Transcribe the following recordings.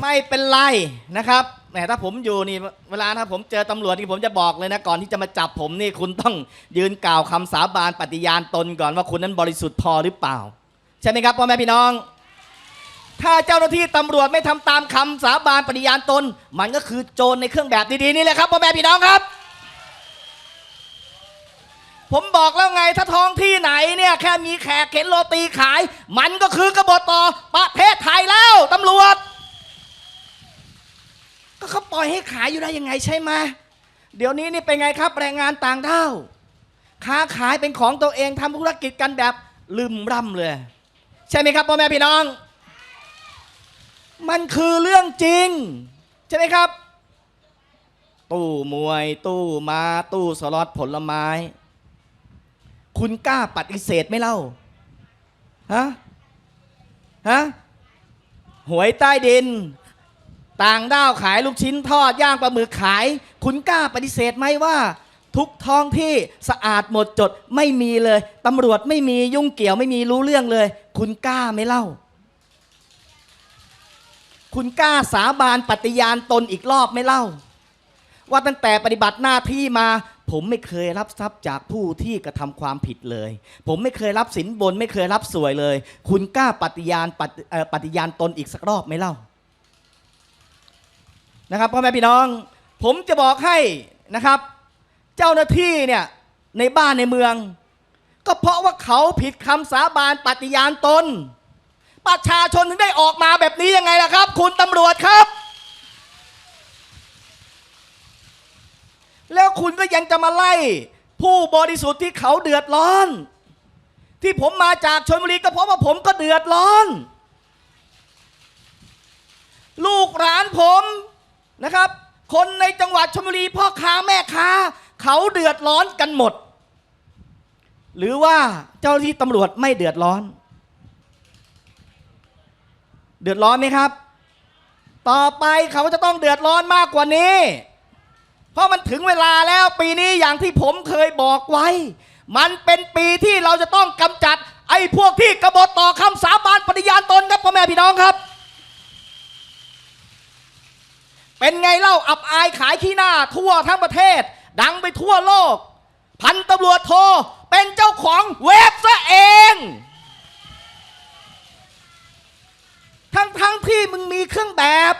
ไม่เป็นไรนะครับแหมถ้าผมอยู่นี่เวลาถ้าผมเจอตำรวจนี่ผมจะบอกเลยนะก่อนที่จะมาจับผมนี่คุณต้องยืนกล่าวคำสาบานปฏิญาณตนก่อนว่าคุณนั้นบริสุทธิ์พอหรือเปล่า ใช่ไหมครับพ่อแม่พี่น้อง ถ้าเจ้าหน้าที่ตำรวจไม่ทำตามคำสาบานปฏิญาณตน มันก็คือโจรในเครื่องแบบดีๆนี่แหละครับพ่อแม่พี่น้องครับผมบอกแล้วไงถ้าท้องที่ไหนเนี่ยแค่มีแขกเข็นโรตีขาย มันก็คือกบฏต่อประเทศไทยแล้วตำรวจ เขาปล่อยให้ขายอยู่ได้ยังไงใช่ไหมเดี๋ยวนี้นี่เป็นไงครับแรงงานต่างด้าวค้าขายเป็นของตัวเองทำธุรกิจกันแบบลืมร่ำเลย ใช่ไหมครับพ่อแม่พี่น้อง มันคือเรื่องจริง ใช่ไหมครับ ตู้มวยตู้มาตู้สล็อตผลไม้ คุณกล้าปฏิเสธไหมเล่าฮะฮะหวยใต้ดิน ต่างด้าวขายลูกชิ้นทอดย่างปลาหมึกขาย คุณกล้าปฏิเสธไหมว่า ทุกท้องที่สะอาดหมดจดไม่มีเลยตำรวจไม่มียุ่งเกี่ยวไม่มีรู้เรื่องเลย คุณกล้าไหมเล่า คุณกล้าสาบานปฏิญาณตนอีกรอบไหมเล่า ว่าตั้งแต่ปฏิบัติหน้าที่มาผมไม่เคยรับทรัพย์จากผู้ที่กระทำความผิดเลย ผมไม่เคยรับสินบน ไม่เคยรับสวยเลย คุณกล้าปฏิญาณปฏิเอ่อปฏิญาณตนอีกสักรอบไหมเล่า นะครับพ่อแม่พี่น้อง ผมจะบอกให้นะครับ เจ้าหน้าที่เนี่ยในบ้านในเมือง ก็เพราะว่าเขาผิดคำสาบานปฏิญาณตน ประชาชนถึงได้ออกมาแบบนี้ยังไงล่ะครับ คุณตำรวจครับ แล้วคุณก็ยังจะมาไล่ผู้บริสุทธิ์ที่เขาเดือดร้อน ที่ผมมาจากชนบุรีก็เพราะว่าผมก็เดือดร้อน ลูกหลานผม นะครับ คนในจังหวัดชลบุรีพ่อค้าแม่ค้า เขาเดือดร้อนกันหมด หรือว่าเจ้าหน้าที่ตำรวจไม่เดือดร้อน เดือดร้อนไหมครับ ต่อไปเขาจะต้องเดือดร้อนมากกว่านี้ เพราะมันถึงเวลาแล้วปีนี้อย่างที่ผมเคยบอกไว้ มันเป็นปีที่เราจะต้องกำจัด ไอ้พวกที่กบฏต่อคำสาบานปฏิญาณตนครับพ่อแม่พี่น้องครับ เป็นไงเล่าอับอายขายขี้หน้า ทั่วทั้งประเทศ ดังไปทั่วโลก พันตำรวจโทเป็นเจ้าของเว็บซะเอง ทั้งทั้งที่มึงมีเครื่องแบบ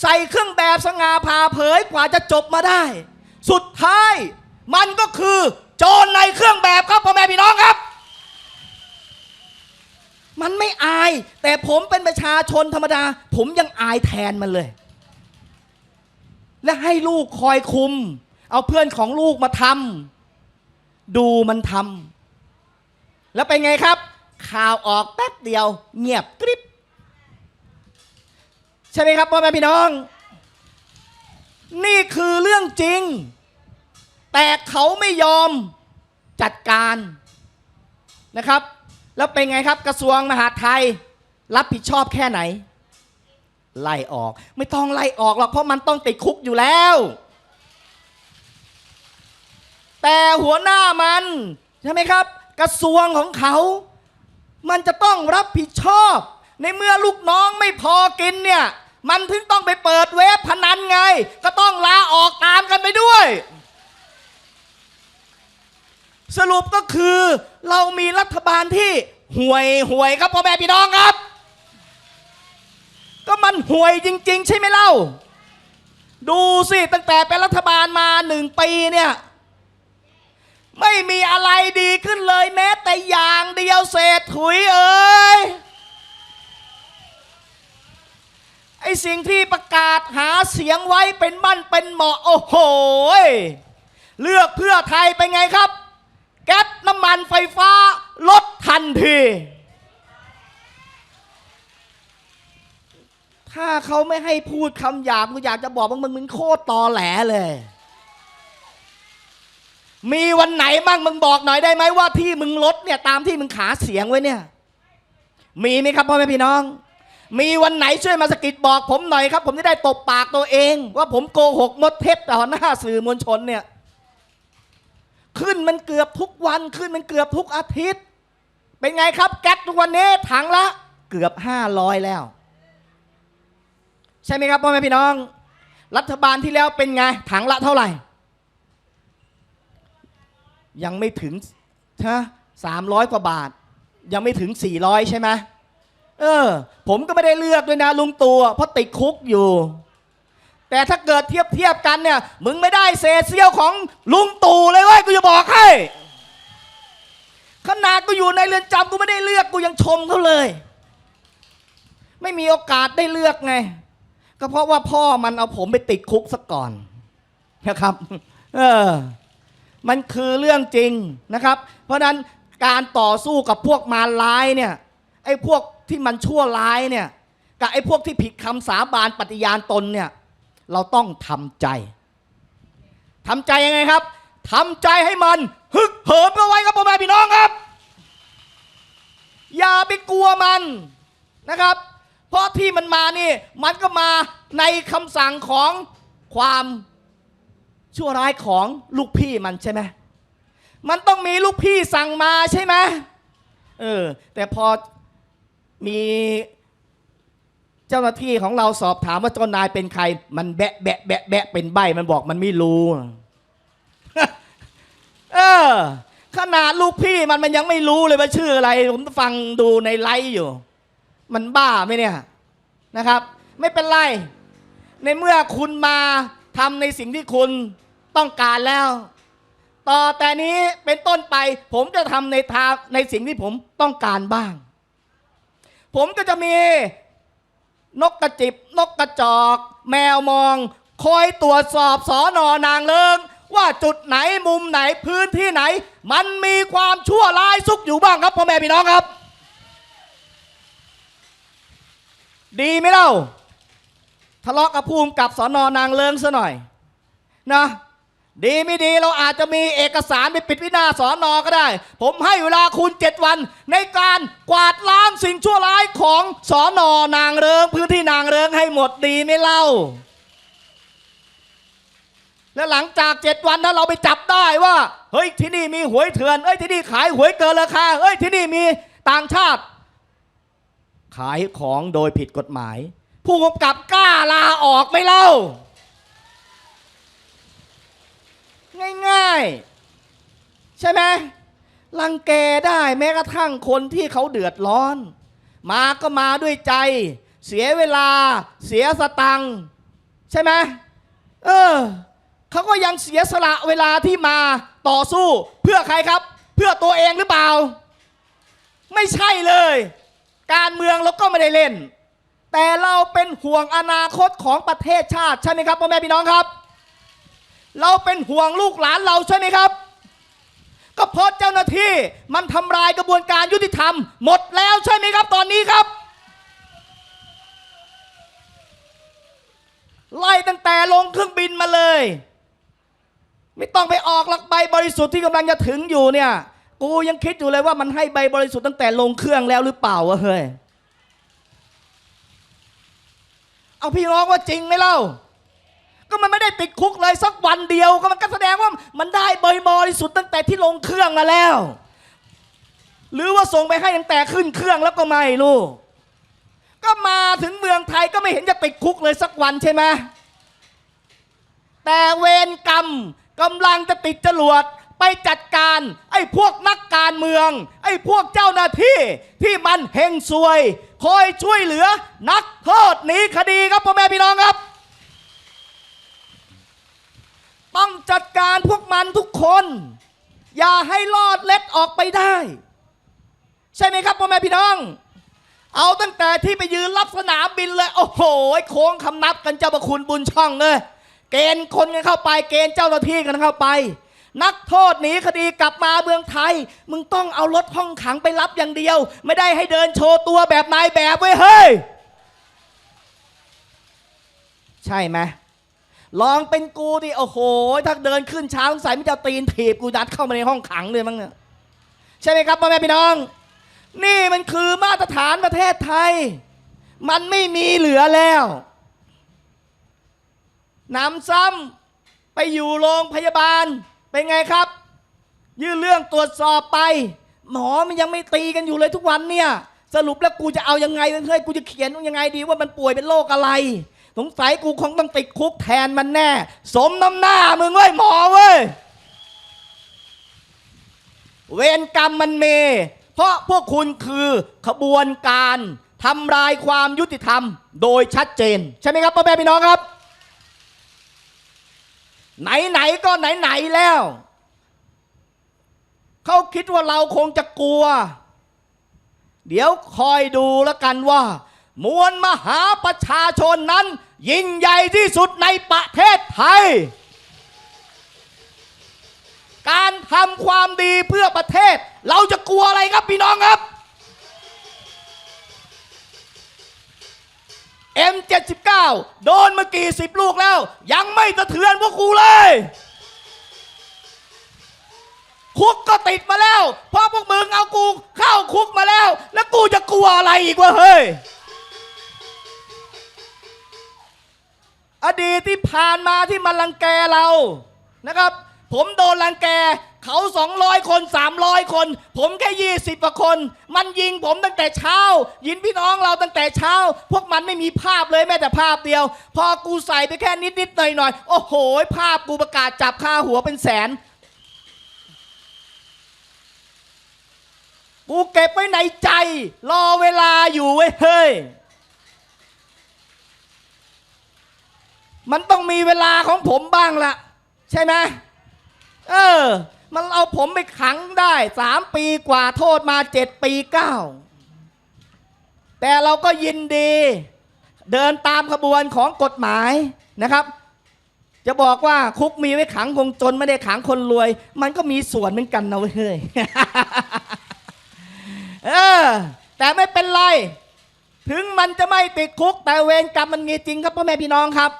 ใส่เครื่องแบบสง่าผ่าเผยกว่าจะจบมาได้ สุดท้ายมันก็คือโจรในเครื่องแบบครับพ่อแม่พี่น้องครับ มันไม่อาย แต่ผมเป็นประชาชนธรรมดา ผมยังอายแทนมันเลย และให้ลูกคอยคุม เอาเพื่อนของลูกมาทำดูมันทำแล้วเป็นไงครับ ข่าวออกแป๊บเดียว เงียบกริบใช่ไหมครับพ่อแม่พี่น้อง นี่คือเรื่องจริง แต่เขาไม่ยอมจัดการนะครับ แล้วเป็นไงครับกระทรวงมหาดไทย รับผิดชอบแค่ไหน ไล่ออก ไม่ต้องไล่ออกหรอกเพราะมันต้องติดคุกอยู่แล้ว แต่หัวหน้ามันใช่ไหมครับ กระทรวงของเขา มันจะต้องรับผิดชอบ ในเมื่อลูกน้องไม่พอกินเนี่ย มันถึงต้องไปเปิดเว็บพนันไง ก็ต้องลาออกตามกันไปด้วยสรุปก็คือเรามีรัฐบาลที่ห่วยห่วยครับพ่อแม่พี่น้องครับ ก็มันห่วยจริง ๆ ใช่ไหมเล่า ดูสิตั้งแต่เป็นรัฐบาลมาหนึ่งปีเนี่ยไม่มีอะไรดีขึ้นเลยแม้แต่อย่างเดียวเศษถุยเอ้ยไอสิ่งที่ประกาศหาเสียงไว้เป็นมั่นเป็นเหมาะโอ้โหเลือกเพื่อไทยไปไงครับ แก๊สน้ำมันไฟฟ้าลดทันที ถ้าเขาไม่ให้พูดคำหยาบกูอยากจะบอกว่ามึงมึงโคตรตอแหลเลย มีวันไหนบ้างมึงบอกหน่อยได้ไหมว่าที่มึงลดเนี่ยตามที่มึงขาเสียงไว้เนี่ย มีไหมครับพ่อแม่พี่น้อง มีวันไหนช่วยมาสกิดบอกผมหน่อยครับ ผมจะได้ตบปากตัวเอง ว่าผมโกหกมดเท็จต่อหน้าสื่อมวลชนเนี่ย ขึ้นมันเกือบทุกวันขึ้นมันเกือบทุกอาทิตย์ เป็นไงครับแก๊สทุกวันนี้ถังละ เกือบห้าร้อยแล้ว ใช่ไหมครับพ่อแม่พี่น้อง รัฐบาลที่แล้วเป็นไงถังละเท่าไหร่ ยังไม่ถึงสามร้อยกว่าบาท ยังไม่ถึง400ใช่ไหมเออ ผมก็ไม่ได้เลือกด้วยนะลุงตู่เพราะติดคุกอยู่ แต่ถ้าเกิดเทียบเทียบกันเนี่ย มึงไม่ได้เศษเสี้ยวของลุงตู่เลยเว้ยกูจะบอกให้ขนาดกูอยู่ในเรือนจำกูไม่ได้เลือกกูยังชมเขาเลย ไม่มีโอกาสได้เลือกไง ก็เพราะว่าพ่อมันเอาผมไปติดคุกซะก่อนนะครับ เออ มันคือเรื่องจริงนะครับ เพราะนั้นการต่อสู้กับพวกมารร้ายเนี่ย ไอ้พวกที่มันชั่วร้ายเนี่ย กับไอ้พวกที่ผิดคำสาบานปฏิญาณตนเนี่ย เราต้องทำใจทำใจยังไงครับทำใจให้มันฮึกเหิมเอาไว้ครับพ่อแม่พี่น้องครับ อย่าไปกลัวมันนะครับ เพราะที่มันมานี่ มันก็มาในคำสั่งของความชั่วร้ายของลูกพี่มันใช่ไหมมันต้องมีลูกพี่สั่งมาใช่ไหมเออ แต่พอมีเจ้าหน้าที่ของเราสอบถามว่าเจ้านายเป็นใคร มันแบะแบะแบะแบะเป็นใบมันบอกมันไม่รู้ เออ ขนาดลูกพี่มันมันยังไม่รู้เลยว่าชื่ออะไร ผมฟังดูในไลฟ์อยู่ มันบ้าไหมเนี่ยนะครับ ไม่เป็นไร ในเมื่อคุณมาทำในสิ่งที่คุณต้องการแล้ว ต่อแต่นี้เป็นต้นไป ผมจะทำในทางในสิ่งที่ผมต้องการบ้าง ผมก็จะมีนกกระจิบ นกกระจอก แมวมอง คอยตรวจสอบสอนอนางเลิง ว่าจุดไหนมุมไหนพื้นที่ไหน มันมีความชั่วร้ายซุกอยู่บ้างครับพ่อแม่พี่น้องครับ ดีไหมเล่า ทะเลาะกับภูมิกับสอนอนางเลิงซะหน่อยนะดีไม่ดีเราอาจจะมีเอกสารไปปิดวินาสอนอก็ได้ ผมให้เวลาคุณเจ็ดวัน ในการกวาดล้างสิ่งชั่วร้ายของสอนอนางเริง พื้นที่นางเริงให้หมดดีไหม่เล่า และหลังจากเจ็ดวันถ้าเราไปจับได้ว่า เฮ้ยที่นี่มีหวยเถื่อนเอ้ยที่นี่ขายหวยเกินราคาเอ้ยที่นี่มีต่างชาติ ขายของโดยผิดกฎหมาย ผู้กำกับกล้าลาออกไหม่เล่า ง่ายๆ ใช่ไหมรังแกได้แม้กระทั่งคนที่เขาเดือดร้อน มาก็มาด้วยใจ เสียเวลา เสียสตังค์ใช่ไหมเออเขาก็ยังเสียสละเวลาที่มาต่อสู้เพื่อใครครับ เพื่อตัวเองหรือเปล่า ไม่ใช่เลย การเมืองเราก็ไม่ได้เล่น แต่เราเป็นห่วงอนาคตของประเทศชาติใช่ไหมครับพ่อแม่พี่น้องครับ เราเป็นห่วงลูกหลานเราใช่ไหมครับ ก็เพราะเจ้าหน้าที่มันทำลายกระบวนการยุติธรรม หมดแล้วใช่ไหมครับตอนนี้ครับ ไล่ตั้งแต่ลงเครื่องบินมาเลย ไม่ต้องไปออกหลักใบบริสุทธิ์ที่กำลังจะถึงอยู่เนี่ย กูยังคิดอยู่เลยว่ามันให้ใบบริสุทธิ์ตั้งแต่ลงเครื่องแล้วหรือเปล่าวะเฮ้ย เอาพี่น้องว่าจริงไหมเล่า ก็มันไม่ได้ติดคุกเลยสักวันเดียว ก็มันก็แสดงว่ามันได้ใบบริสุทธิ์ตั้งแต่ที่ลงเครื่องมาแล้ว หรือว่าส่งไปให้ตั้งแต่ขึ้นเครื่องแล้วก็ไม่รู้ ก็มาถึงเมืองไทยก็ไม่เห็นจะติดคุกเลยสักวันใช่ไหมแต่เวรกรรมกำลังจะติดจรวด ไปจัดการไอ้พวกนักการเมือง ไอ้พวกเจ้าหน้าที่ที่มันเฮงซวย คอยช่วยเหลือนักโทษหนีคดีครับพ่อแม่พี่น้องครับ ต้องจัดการพวกมันทุกคน อย่าให้รอดเล็ดออกไปได้ ใช่ไหมครับพ่อแม่พี่น้อง เอาตั้งแต่ที่ไปยืนรับสนามบินเลย โอ้โหโค้งคำนับกันเจ้าประคุณบุญช่องเลยเกณฑ์คนกันเข้าไป เกณฑ์เจ้าหน้าที่กันเข้าไป นักโทษหนีคดีกลับมาเมืองไทย มึงต้องเอารถห้องขังไปรับอย่างเดียว ไม่ได้ให้เดินโชว์ตัวแบบนายแบบเว้ยเฮ้ย ใช่ไหมลองเป็นกูดิโอ้โห ถ้าเดินขึ้นช้าสงสัยมันจะเอาตีนถีบกูยัดเข้ามาในห้องขังเลยมั้งเนี่ยใช่ไหมครับพ่อแม่พี่น้อง นี่มันคือมาตรฐานประเทศไทย มันไม่มีเหลือแล้วนำซ้ำไปอยู่โรงพยาบาล เป็นไงครับ ยื่นเรื่องตรวจสอบไป หมอมันยังไม่ตีกันอยู่เลยทุกวันเนี่ย สรุปแล้วกูจะเอายังไงเฮ้ยกูจะเขียนยังไงดีว่ามันป่วยเป็นโรคอะไร สงสัยกูคงต้องติดคุกแทนมันแน่ สมน้ำหน้ามึงเว้ยหมอเว้ยเวรกรรมมันเม เพราะพวกคุณคือขบวนการทำลายความยุติธรรม โดยชัดเจน ใช่ไหมครับพ่อแม่พี่น้องครับ ไหนๆก็ไหนๆแล้ว เขาคิดว่าเราคงจะกลัว เดี๋ยวคอยดูแล้วกันว่า มวลมหาประชาชนนั้น ยิ่งใหญ่ที่สุดในประเทศไทย การทำความดีเพื่อประเทศ เราจะกลัวอะไรครับพี่น้องครับ โดนมากี่สิบลูกแล้ว ยังไม่สะเทือนพวกกูเลยคุกก็ติดมาแล้ว เพราะพวกมึงเอากูเข้าคุกมาแล้ว แล้วกูจะกลัวอะไรอีกวะเฮ้ย อดีตที่ผ่านมาที่มันรังแกเรานะครับ ผมโดนรังแก เขา 200 คน 300 คน ผมแค่ 20กว่าคน มันยิงผมตั้งแต่เช้า ยิงพี่น้องเราตั้งแต่เช้า พวกมันไม่มีภาพเลยแม้แต่ภาพเดียว พอกูใส่ไปแค่นิดๆหน่อยๆโอ้โห ภาพกูประกาศจับค่าหัวเป็นแสน กูเก็บไว้ในใจ รอเวลาอยู่เว้ยเฮ้ยมันต้องมีเวลาของผมบ้างละใช่ไหม เออ มันเอาผมไปขังได้สามปีกว่าโทษมาเจ็ดปีเก้าแต่เราก็ยินดี เดินตามขบวนของกฎหมายนะครับ จะบอกว่าคุกมีไว้ขังคงจนไม่ได้ขังคนรวย มันก็มีส่วนเหมือนกันนะเว้ยเฮ้ยเออ แต่ไม่เป็นไร ถึงมันจะไม่ติดคุกแต่เวรกรรมมันมีจริงครับพ่อแม่พี่น้องครับ